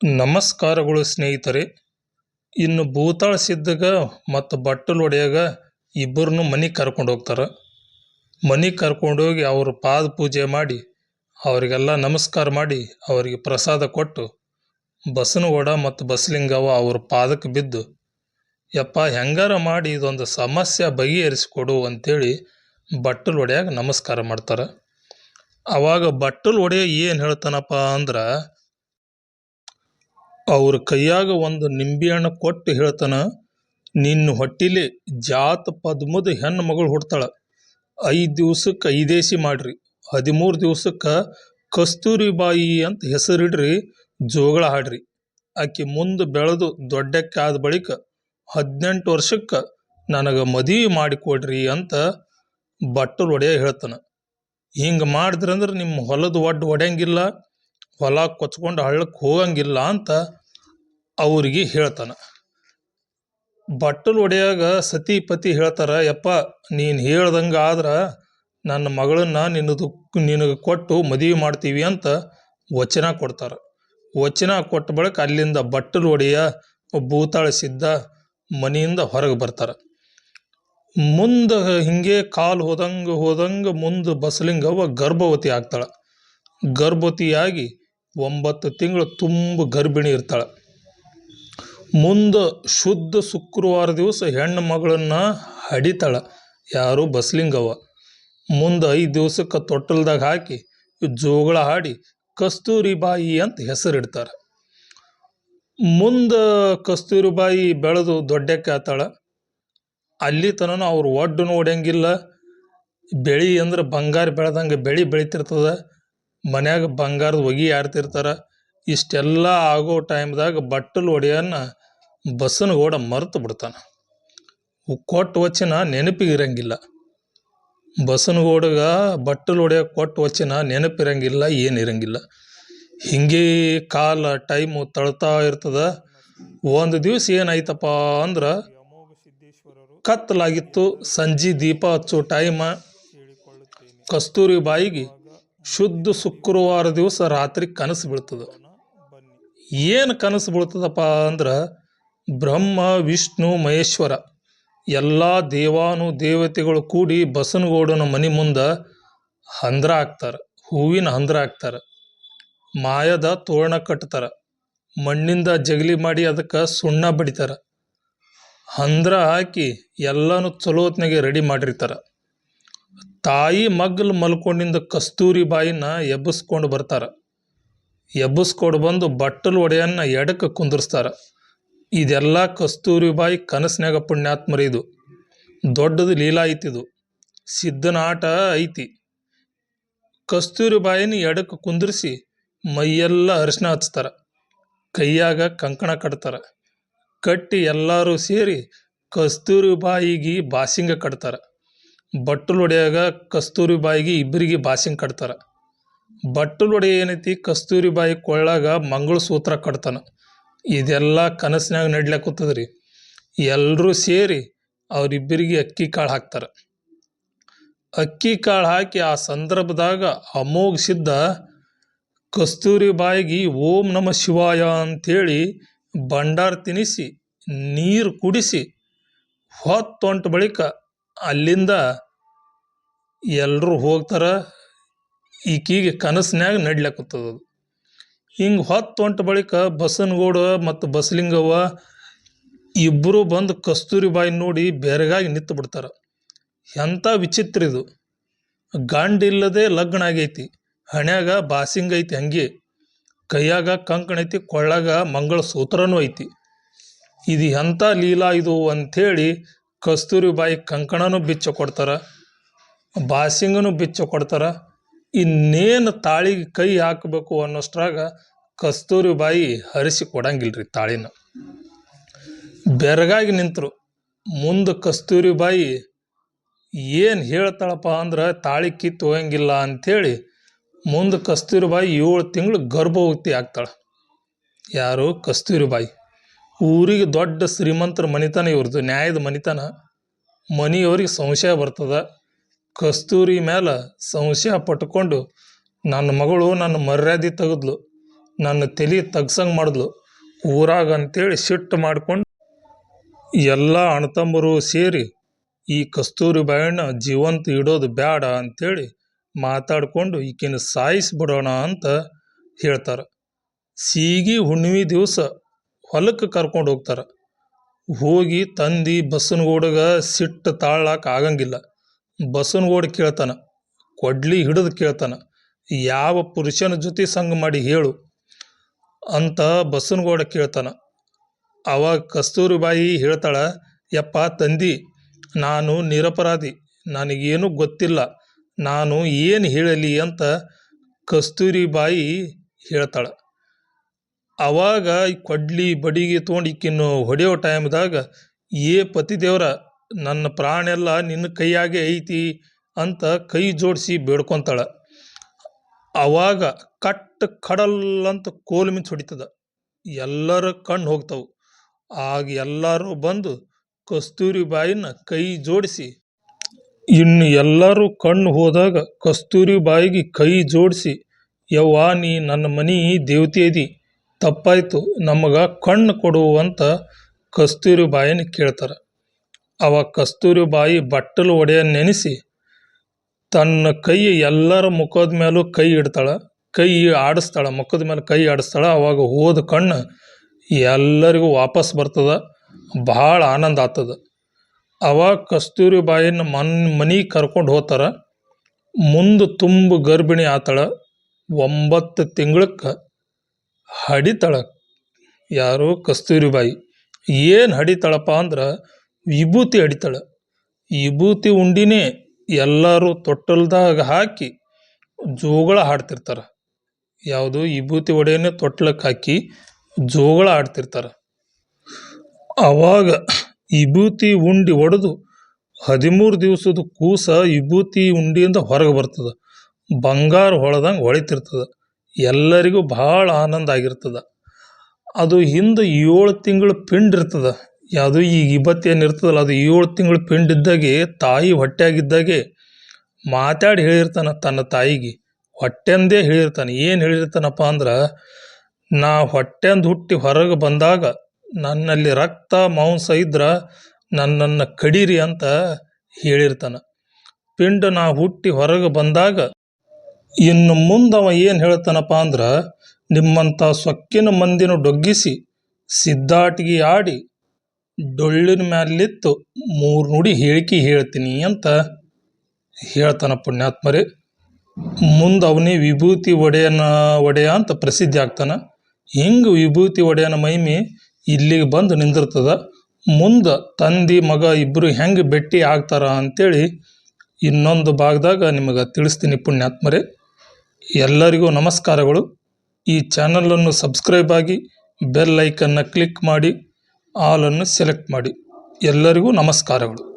ನಮಸ್ಕಾರಗಳು ಸ್ನೇಹಿತರೆ. ಇನ್ನು ಭೂತಾಳ ಸಿದ್ಧಗ ಮತ್ತು ಬಟ್ಟಲು ಒಡೆಯಾಗ ಇಬ್ಬರನ್ನು ಮನೆಗೆ ಕರ್ಕೊಂಡು ಹೋಗ್ತಾರೆ. ಮನೆಗೆ ಕರ್ಕೊಂಡೋಗಿ ಅವರು ಪಾದ ಪೂಜೆ ಮಾಡಿ, ಅವರಿಗೆಲ್ಲ ನಮಸ್ಕಾರ ಮಾಡಿ ಅವರಿಗೆ ಪ್ರಸಾದ ಕೊಟ್ಟು ಬಸನಗೌಡ ಮತ್ತು ಬಸಲಿಂಗವ್ವ ಅವ್ರ ಪಾದಕ್ಕೆ ಬಿದ್ದು, ಯಪ್ಪ ಹೆಂಗಾರ ಮಾಡಿ ಇದೊಂದು ಸಮಸ್ಯೆ ಬಗೆಹರಿಸಿಕೊಡು ಅಂತೇಳಿ ಬಟ್ಟಲು ಒಡೆಯಾಗ ನಮಸ್ಕಾರ ಮಾಡ್ತಾರೆ. ಅವಾಗ ಬಟ್ಟಲು ಒಡೆಯ ಏನು ಹೇಳ್ತಾನಪ್ಪ ಅಂದ್ರೆ ಅವ್ರ ಕೈಯಾಗ ಒಂದು ನಿಂಬೆಹಣ್ಣು ಕೊಟ್ಟು ಹೇಳ್ತಾನ, ನಿನ್ನ ಹೊಟ್ಟಿಲಿ ಜಾತ ಪದ್ಮದ ಹೆಣ್ಣು ಮಗಳು ಹುಡ್ತಾಳ. ಐದು ದಿವ್ಸಕ್ಕೆ ಐದೇಸಿ ಮಾಡ್ರಿ, ಹದಿಮೂರು ದಿವ್ಸಕ್ಕೆ ಕಸ್ತೂರಿ ಬಾಯಿ ಅಂತ ಹೆಸರಿಡ್ರಿ, ಜೋಗಳ ಹಾಡ್ರಿ. ಆಕೆ ಮುಂದೆ ಬೆಳೆದು ದೊಡ್ಡಕ್ಕೆ ಬಳಿಕ ಹದಿನೆಂಟು ವರ್ಷಕ್ಕೆ ನನಗೆ ಮದುವೆ ಮಾಡಿಕೊಡ್ರಿ ಅಂತ ಬಟ್ಟರು ಒಡೆಯ ಹೇಳ್ತಾನೆ. ಹಿಂಗೆ ಮಾಡಿದ್ರಂದ್ರೆ ನಿಮ್ಮ ಹೊಲದ ಒಡ್ಡು ಒಡೆಯಂಗಿಲ್ಲ, ಹೊಲ ಕೊಚ್ಕೊಂಡು ಹಳ್ಳಕ್ಕೆ ಹೋಗಂಗಿಲ್ಲ ಅಂತ ಅವ್ರಿಗೆ ಹೇಳ್ತಾನೆ. ಬಟ್ಟಲು ಒಡೆಯಾಗ ಸತಿ ಪತಿ ಹೇಳ್ತಾರೆ, ಯಪ್ಪ, ನೀನು ಹೇಳ್ದಂಗೆ ಆದ್ರೆ ನನ್ನ ಮಗಳನ್ನ ನಿನ್ನದು, ನಿನಗೆ ಕೊಟ್ಟು ಮದುವೆ ಮಾಡ್ತೀವಿ ಅಂತ ವಚನ ಕೊಡ್ತಾರೆ. ವಚನ ಕೊಟ್ಟ ಬಳಿಕ ಅಲ್ಲಿಂದ ಬಟ್ಟಲು ಒಡೆಯ ಭೂತಾಳ ಸಿದ್ಧ ಮನೆಯಿಂದ ಹೊರಗೆ ಬರ್ತಾರೆ. ಮುಂದೆ ಹಿಂಗೆ ಕಾಲು ಹೋದಂಗೆ ಹೋದಂಗೆ ಮುಂದೆ ಬಸಲಿಂಗವ್ವ ಗರ್ಭವತಿ ಆಗ್ತಾಳೆ. ಗರ್ಭವತಿಯಾಗಿ ಒಂಬತ್ತು ತಿಂಗಳು ತುಂಬ ಗರ್ಭಿಣಿ ಇರ್ತಾಳೆ. ಮುಂದೆ ಶುದ್ಧ ಶುಕ್ರವಾರ ದಿವಸ ಹೆಣ್ಣು ಮಗಳನ್ನ ಹಡಿತಾಳ. ಯಾರು ಬಸ್ಲಿಂಗವ ಮುಂದೆ ಐದು ದಿವಸಕ್ಕೆ ತೊಟ್ಟಲ್ದಾಗ ಹಾಕಿ ಜೋಗಳ ಹಾಡಿ ಕಸ್ತೂರಿಬಾಯಿ ಅಂತ ಹೆಸರಿಡ್ತಾರೆ. ಮುಂದೆ ಕಸ್ತೂರಿಬಾಯಿ ಬೆಳೆದು ದೊಡ್ಡಕ್ಕೆ ಅಲ್ಲಿ ತನಕ ಅವ್ರು ಒಡ್ಡು ನೋಡಂಗಿಲ್ಲ ಬೆಳಿ ಅಂದ್ರೆ ಬಂಗಾರ ಬೆಳೆದಂಗೆ ಬೆಳಿ ಬೆಳಿತಿರ್ತದ. ಮನ್ಯಾಗ ಬಂಗಾರದ ಒಗಿ ಆರ್ತಿರ್ತಾರೆ ಇಷ್ಟೆಲ್ಲ ಆಗೋ ಟೈಮ್ದಾಗ ಬಟ್ಟಲು ಒಡೆಯನ್ನ ಬಸನಗೌಡ ಮರೆತು ಬಿಡ್ತಾನೆ. ಕೊಟ್ಟು ವಚನ ನೆನಪಿಗೆ ಇರಂಗಿಲ್ಲ ಓಡಗ ಬಟ್ಟಲು ಒಡೆಯ ಕೊಟ್ಟು ವಚನ ನೆನಪಿರಂಗಿಲ್ಲ, ಏನಿರಂಗಿಲ್ಲ. ಹಿಂಗೆ ಕಾಲ ಟೈಮು ತಳ್ತಾ ಇರ್ತದ. ಒಂದು ದಿವಸ ಏನಾಯ್ತಪ್ಪ ಅಂದ್ರೆ ಕತ್ತಲಾಗಿತ್ತು. ಸಂಜೆ ದೀಪ ಹಚ್ಚೋ ಟೈಮ ಕಸ್ತೂರಿ ಬಾಯಿಗೆ ಶುದ್ಧ ಶುಕ್ರವಾರ ದಿವಸ ರಾತ್ರಿ ಕನಸು ಬೀಳ್ತದೆ. ಏನು ಕನಸು ಬೀಳ್ತದಪ್ಪ ಅಂದ್ರೆ ಬ್ರಹ್ಮ, ವಿಷ್ಣು, ಮಹೇಶ್ವರ ಎಲ್ಲ ದೇವಾನು ದೇವತೆಗಳು ಕೂಡಿ ಬಸನಗೌಡನ ಮನೆ ಮುಂದೆ ಹಂದ್ರ ಹಾಕ್ತಾರೆ, ಹೂವಿನ ಹಂದ್ರ ಹಾಕ್ತಾರೆ. ಮಾಯದ ತೋರಣ ಕಟ್ತಾರೆ, ಮಣ್ಣಿಂದ ಜಗಲಿ ಮಾಡಿ ಅದಕ್ಕೆ ಸುಣ್ಣ ಬಡಿತಾರೆ. ಹಂದ್ರ ಹಾಕಿ ಎಲ್ಲನೂ ಚಲೋತ್ನಾಗೆ ರೆಡಿ ಮಾಡಿರ್ತಾರೆ. ತಾಯಿ ಮಗ್ಲು ಮಲ್ಕೊಂಡಿಂದ ಕಸ್ತೂರಿ ಬಾಯಿನ ಎಬ್ಬಿಸ್ಕೊಂಡು ಬರ್ತಾರೆ. ಎಬ್ಬಿಸ್ಕೊಂಡು ಬಂದು ಬಟ್ಟಲು ಒಡೆಯನ್ನ ಎಡಕ್ಕೆ ಕುಂದಿರ್ಸ್ತಾರೆ. ಇದೆಲ್ಲ ಕಸ್ತೂರಿ ಬಾಯಿ ಕನಸಿನಾಗ ಪುಣ್ಯಾತ್ಮರಿ ಇದು. ದೊಡ್ಡದು ಲೀಲಾ ಐತಿದು. ಸಿದ್ಧನ ಆಟ ಐತಿ. ಕಸ್ತೂರಿ ಬಾಯಿನ ಎಡಕ್ಕೆ ಕುಂದಿರಿಸಿ ಮೈಯೆಲ್ಲ ಅರಿಶಿನ ಹಚ್ತಾರೆ. ಕೈಯಾಗ ಕಂಕಣ ಕಟ್ತಾರೆ. ಕಟ್ಟಿ ಎಲ್ಲರೂ ಸೇರಿ ಕಸ್ತೂರಿ ಬಾಯಿಗೆ ಬಾಸಿಂಗ ಕಟ್ತಾರೆ. ಬಟ್ಟಲು ಹೊಡೆಯಾಗ ಕಸ್ತೂರಿ ಬಾಯಿಗೆ ಇಬ್ಬರಿಗೆ ಬಾಸಿಂಗ್ ಕಟ್ತಾರೆ. ಬಟ್ಟಲು ಹೊಡೆಯ ಏನೈತಿ? ಕಸ್ತೂರಿ ಬಾಯಿ ಕೊಳ್ಳಾಗ ಮಂಗಳಸೂತ್ರ ಕಟ್ತಾನ. ಇದೆಲ್ಲ ಕನಸಿನಾಗ ನಡ್ಲಕ್ಕತ್ತದ ರೀ ಎಲ್ಲರೂ ಸೇರಿ ಅವರಿಬ್ಬರಿಗೆ ಅಕ್ಕಿ ಕಾಳು ಹಾಕ್ತಾರೆ. ಅಕ್ಕಿ ಕಾಳು ಹಾಕಿ ಆ ಸಂದರ್ಭದಾಗ ಅಮೋಘ ಸಿದ್ಧ ಕಸ್ತೂರಿ ಬಾಯಿಗೆ ಓಂ ನಮ ಶಿವಾಯ ಅಂಥೇಳಿ ಭಂಡಾರ ತಿನ್ನಿಸಿ ನೀರು ಕುಡಿಸಿ ಹೊತ್ತೊಂಟ ಬಳಿಕ ಅಲ್ಲಿಂದ ಎಲ್ಲರೂ ಹೋಗ್ತಾರೆ. ಈಕೀಗೆ ಕನಸಿನಾಗ ನಡ್ಲಕ್ಕತ್ತದ ಅದು. ಹಿಂಗೆ ಹೊತ್ತು ಹೊಂಟ ಬಳಿಕ ಬಸನಗೌಡ ಮತ್ತು ಬಸಲಿಂಗವ್ವ ಇಬ್ಬರು ಬಂದು ಕಸ್ತೂರಿ ಬಾಯಿ ನೋಡಿ ಬೆರಗಾಗಿ ನಿಂತು ಬಿಡ್ತಾರೆ. ಎಂಥ ವಿಚಿತ್ರ ಇದು. ಗಂಡ ಇಲ್ಲದೆ ಲಗ್ನ ಆಗೈತಿ. ಹಣ್ಯಾಗ ಬಾಸಿಂಗ್ ಐತಿ ಹಂಗೆ. ಕೈಯಾಗ ಕಂಕಣ ಐತಿ, ಕೊಳ್ಳಾಗ ಮಂಗಳ ಸೂತ್ರನೂ ಐತಿ. ಇದು ಎಂಥ ಲೀಲಾ ಇದು ಅಂಥೇಳಿ ಕಸ್ತೂರಿ ಬಾಯಿ ಕಂಕಣನೂ ಬಿಚ್ಚ ಕೊಡ್ತಾರೆ, ಬಾಸಿಂಗನೂ ಬಿಚ್ಚ ಕೊಡ್ತಾರ. ಇನ್ನೇನು ತಾಳಿಗೆ ಕೈ ಹಾಕಬೇಕು ಅನ್ನೋಷ್ಟ್ರಾಗ ಕಸ್ತೂರಿ ಬಾಯಿ ಹರಿಸಿ ಕೊಡಂಗಿಲ್ರಿ ತಾಳಿನ. ಬೆರಗಾಗಿ ನಿಂತರು. ಮುಂದೆ ಕಸ್ತೂರಿ ಬಾಯಿ ಏನು ಹೇಳ್ತಾಳಪ್ಪ ಅಂದ್ರೆ ತಾಳಿ ಕಿತ್ತು ಹೋಗಂಗಿಲ್ಲ ಅಂಥೇಳಿ ಮುಂದೆ ಕಸ್ತೂರಿ ಬಾಯಿ ಏಳು ತಿಂಗಳು ಗರ್ಭವತಿ ಆಗ್ತಾಳೆ. ಯಾರು? ಕಸ್ತೂರಿ ಬಾಯಿ. ಊರಿಗೆ ದೊಡ್ಡ ಶ್ರೀಮಂತರ ಮನಿತನ ಇವ್ರದ್ದು ನ್ಯಾಯದ ಮನಿತನ. ಮನೆಯವ್ರಿಗೆ ಸಂಶಯ ಬರ್ತದ. ಕಸ್ತೂರಿ ಮ್ಯಾಲ ಸಂಶಯ ಪಟ್ಕೊಂಡು ನನ್ನ ಮಗಳು ನನ್ನ ಮರ್ಯಾದೆ ತೆಗೆದ್ಲು. ನನ್ನ ತಲೆ ತಗ್ಸಂಗೆ ಮಾಡಿದ್ಲು. ಊರಾಗ ಅಂತೇಳಿ ಸಿಟ್ಟು ಮಾಡ್ಕೊಂಡು ಎಲ್ಲ ಅಣತಂಬರು ಸೇರಿ ಈ ಕಸ್ತೂರಿ ಬಾಯಣ್ಣ ಜೀವಂತ ಇಡೋದು ಬೇಡ ಅಂತೇಳಿ ಮಾತಾಡಿಕೊಂಡು ಈಕಿನ ಸಾಯಿಸ್ಬಿಡೋಣ ಅಂತ ಹೇಳ್ತಾರೆ. ಸೀಗಿ ಹುಣ್ಣಿಮೆ ದಿವಸ ಹೊಲಕ್ಕೆ ಕರ್ಕೊಂಡು ಹೋಗ್ತಾರೆ. ಹೋಗಿ ತಂದು ಬಸನಗೌಡಗ ಸಿಟ್ಟು ತಾಳಕ್ಕೆ ಆಗಂಗಿಲ್ಲ. ಬಸನಗೌಡ ಕೇಳ್ತಾನ, ಕೊಡ್ಲಿ ಹಿಡಿದು ಕೇಳ್ತಾನ, ಯಾವ ಪುರುಷನ ಜೊತೆ ಸಂಗ ಮಾಡಿ ಹೇಳು ಅಂತ ಬಸನಗೌಡ ಕೇಳ್ತಾನ. ಅವಾಗ ಕಸ್ತೂರಿಬಾಯಿ ಹೇಳ್ತಾಳ, ಯಪ್ಪ ತಂದಿ, ನಾನು ನಿರಪರಾಧಿ, ನನಗೇನು ಗೊತ್ತಿಲ್ಲ, ನಾನು ಏನು ಹೇಳಲಿ ಅಂತ ಕಸ್ತೂರಿಬಾಯಿ ಹೇಳ್ತಾಳ. ಅವಾಗ ಕೊಡ್ಲಿ ಬಡಿಗೆ ತೊಗೊಂಡು ಈಕಿನ್ನು ಹೊಡೆಯೋ ಟೈಮ್ದಾಗ ಏ ಪತಿದೇವ್ರ ನನ್ನ ಪ್ರಾಣೆಲ್ಲ ನಿನ್ನ ಕೈಯಾಗೆ ಐತಿ ಅಂತ ಕೈ ಜೋಡಿಸಿ ಬೇಡ್ಕೊತಾಳೆ. ಆವಾಗ ಕಟ್ಟ ಕಡಲ್ ಅಂತ ಕೋಲು ಮಿಂಚ್ ಹೊಡಿತದ. ಎಲ್ಲರ ಕಣ್ಣು ಹೋಗ್ತಾವು. ಆಗ ಎಲ್ಲರೂ ಬಂದು ಕಸ್ತೂರಿ ಬಾಯಿನ ಕೈ ಜೋಡಿಸಿ, ಇನ್ನು ಎಲ್ಲರೂ ಕಣ್ಣು ಹೋದಾಗ ಕಸ್ತೂರಿ ಬಾಯಿಗೆ ಕೈ ಜೋಡಿಸಿ, ಯವ್ವ ನೀ ನನ್ನ ಮನಿ ದೇವತೆ ಇದಿ ತಪ್ಪಾಯಿತು ನಮಗೆ ಕಣ್ಣು ಕೊಡು ಅಂತ ಕಸ್ತೂರಿ ಬಾಯಿನ ಕೇಳ್ತಾರೆ. ಅವ ಕಸ್ತೂರಿ ಬಾಯಿ ಬಟ್ಟಲು ಒಡೆಯ ನೆನೆಸಿ ತನ್ನ ಕೈ ಎಲ್ಲರ ಮುಖದ ಮೇಲೂ ಕೈ ಇಡ್ತಾಳೆ, ಕೈ ಆಡಿಸ್ತಾಳ, ಮುಖದ ಮೇಲೆ ಕೈ ಆಡಿಸ್ತಾಳ. ಅವಾಗ ಹೋದ ಕಣ್ಣು ಎಲ್ಲರಿಗೂ ವಾಪಸ್ ಬರ್ತದೆ, ಭಾಳ ಆನಂದ ಆಗ್ತದೆ. ಅವಾಗ ಕಸ್ತೂರಿ ಬಾಯಿನ ಮನ್ ಮನೆ ಕರ್ಕೊಂಡು ಹೋಗ್ತಾರೆ, ಮುಂದೆ ತುಂಬ ಗರ್ಭಿಣಿ ಆತಾಳ, ಒಂಬತ್ತು ತಿಂಗಳಕ್ಕೆ ಹಡಿತಾಳ ಯಾರು ಕಸ್ತೂರಿ ಬಾಯಿ. ಏನು ಹಡಿತಾಳಪ್ಪ ಅಂದ್ರೆ ವಿಭೂತಿ ಅಡಿತಾಳೆ. ವಿಭೂತಿ ಉಂಡಿನೇ ಎಲ್ಲರೂ ತೊಟ್ಟಲ್ದಾಗ ಹಾಕಿ ಜೋಗಳ ಹಾಡ್ತಿರ್ತಾರೆ. ಯಾವುದು ವಿಭೂತಿ ಒಡೆಯನ್ನೇ ತೊಟ್ಲಕ್ಕೆ ಹಾಕಿ ಜೋಗಳ ಆಡ್ತಿರ್ತಾರೆ ಅವಾಗ ವಿಭೂತಿ ಉಂಡಿ ಒಡೆದು ಹದಿಮೂರು ದಿವಸದ ಕೂಸ ವಿಭೂತಿ ಉಂಡಿಯಿಂದ ಹೊರಗೆ ಬರ್ತದೆ. ಬಂಗಾರ ಹೊಳೆದಂಗೆ ಹೊಳಿತಿರ್ತದೆ. ಎಲ್ಲರಿಗೂ ಭಾಳ ಆನಂದ ಆಗಿರ್ತದೆ. ಅದು ಹಿಂದೆ ಏಳು ತಿಂಗಳು ಪಿಂಡ್ ಇರ್ತದೆ. ಯಾವುದು ಈ ಇಬತ್ತು ಏನು ಇರ್ತದಲ್ಲ, ಅದು ಏಳು ತಿಂಗಳು ಪಿಂಡಿದ್ದಾಗೆ, ತಾಯಿ ಹೊಟ್ಟೆಯಾಗಿದ್ದಾಗೆ ಮಾತಾಡಿ ಹೇಳಿರ್ತಾನೆ ತನ್ನ ತಾಯಿಗೆ. ಹೊಟ್ಟೆಂದೇ ಹೇಳಿರ್ತಾನೆ. ಏನು ಹೇಳಿರ್ತಾನಪ್ಪ ಅಂದ್ರೆ, ನಾ ಹೊಟ್ಟೆಂದು ಹುಟ್ಟಿ ಹೊರಗೆ ಬಂದಾಗ ನನ್ನಲ್ಲಿ ರಕ್ತ ಮಾಂಸ ಇದ್ರೆ ನನ್ನನ್ನು ಕಡೀರಿ ಅಂತ ಹೇಳಿರ್ತಾನೆ. ಪಿಂಡ ನಾ ಹುಟ್ಟಿ ಹೊರಗೆ ಬಂದಾಗ ಇನ್ನು ಮುಂದವ ಏನು ಹೇಳ್ತಾನಪ್ಪ ಅಂದ್ರೆ ನಿಮ್ಮಂಥ ಸೊಕ್ಕಿನ ಮಂದಿನ ಡೊಗ್ಗಿಸಿ, ಸಿದ್ದಾಟಿಗೆ ಆಡಿ ಡೊಳ್ಳಿನ ಮ್ಯಾಲಿತ್ತು, ಮೂರು ನುಡಿ ಹೇಳಿಕೆ ಹೇಳ್ತೀನಿ ಅಂತ ಹೇಳ್ತಾನ ಪುಣ್ಯಾತ್ಮರೇ. ಮುಂದೆ ಅವನೇ ವಿಭೂತಿ ಒಡೆಯನ, ಒಡೆಯ ಅಂತ ಪ್ರಸಿದ್ಧಿ ಆಗ್ತಾನ. ಹಿಂಗೆ ವಿಭೂತಿ ಒಡೆಯನ ಮಹಿಮೆ ಇಲ್ಲಿಗೆ ಬಂದು ನಿಂದಿರ್ತದ. ಮುಂದೆ ತಂದೆ, ಮಗ ಇಬ್ಬರು ಹೆಂಗೆ ಭೇಟಿ ಆಗ್ತಾರ ಅಂತೇಳಿ ಇನ್ನೊಂದು ಭಾಗದಾಗ ನಿಮಗೆ ತಿಳಿಸ್ತೀನಿ ಪುಣ್ಯಾತ್ಮರೇ. ಎಲ್ಲರಿಗೂ ನಮಸ್ಕಾರಗಳು. ಈ ಚಾನಲನ್ನು ಸಬ್ಸ್ಕ್ರೈಬ್ ಆಗಿ ಬೆಲ್ ಐಕನ್ನ ಕ್ಲಿಕ್ ಮಾಡಿ. ಆಲನ್ನು ಸೆಲೆಕ್ಟ್ ಮಾಡಿ. ಎಲ್ಲರಿಗೂ ನಮಸ್ಕಾರಗಳು.